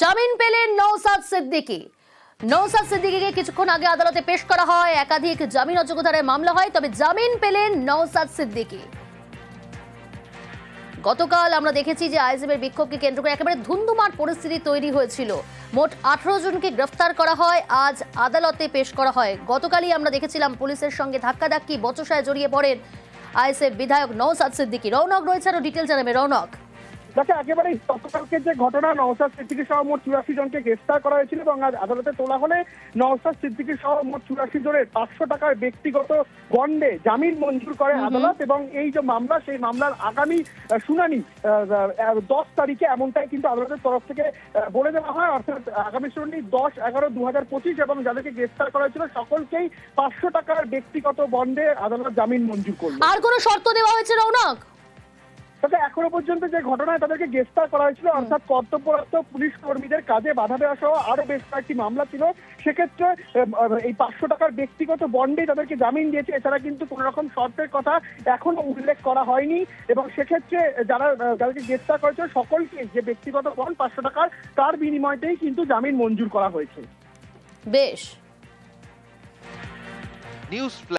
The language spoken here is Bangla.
জামিন পেলেন নৌসাদ সিদ্দিকী। নৌসাদ সিদ্দিকীকে কিছুক্ষণ আগে আদালতে পেশ করা হয়। একাধিক জামিন অযোগ্যতার মামলা হয়, তবে জামিন পেলেন নৌসাদ সিদ্দিকী। গতকাল আমরা দেখেছি যে আইএসএফের বিক্ষোভকে কেন্দ্র করে একেবারে ধুন্ধুমার পরিস্থিতি তৈরি হয়েছিল। মোট আঠারো জনকে গ্রেফতার করা হয়। আজ আদালতে পেশ করা হয়। গতকালই আমরা দেখেছিলাম পুলিশের সঙ্গে ধাক্কাধাক্কি, বচসায় জড়িয়ে পড়েন আইএসএফ বিধায়ক নৌসাদ সিদ্দিকী। রৌনক রয়েছে, আরও ডিটেল জানাবে রৌনক যাতে একেবারে গতকালকে যে ঘটনা নওসাদ সিদ্দিকী সহ মোট চুরাশি জনকে গ্রেফতার করা হয়েছিল এবং আজ আদালতে তোলা হলে নওসাদ সিদ্দিকী সহ মোট চুরাশি জনের পাঁচশো টাকার ব্যক্তিগত বন্ডে জামিন মঞ্জুর করে আদালত এবং এই যে মামলা সেই মামলার আগামী শুনানি দশ তারিখে এমনটাই কিন্তু আদালতের তরফ থেকে বলে দেওয়া হয়। অর্থাৎ আগামী শুনানি দশ এগারো দু হাজার পঁচিশ এবং যাদেরকে গ্রেফতার করা হয়েছিল সকলকেই পাঁচশো টাকার ব্যক্তিগত বন্ডে আদালত জামিন মঞ্জুর করল। আর কোনো শর্ত দেওয়া হয়েছে রৌনক তবে এখনও পর্যন্ত যে ঘটনায় তাদেরকে গ্রেফতার করা হয়েছিল অর্থাৎ কর্তব্যরত পুলিশ কর্মীদের কাজে বাধা দেওয়া সহ আরও বেশ কয়েকটি মামলা ছিল। সেক্ষেত্রে এই পাঁচশো টাকার ব্যক্তিগত বন্ডে তাদেরকে জামিন দিয়েছে। এছাড়া কিন্তু কোন রকম শর্তের কথা এখনও উল্লেখ করা হয়নি। এবং সেক্ষেত্রে যারা যাদেরকে গ্রেফতার করেছে সকলকে যে ব্যক্তিগত বন্ড পাঁচশো টাকার তার বিনিময়তেই কিন্তু জামিন মঞ্জুর করা হয়েছে। বেশ। নিউজ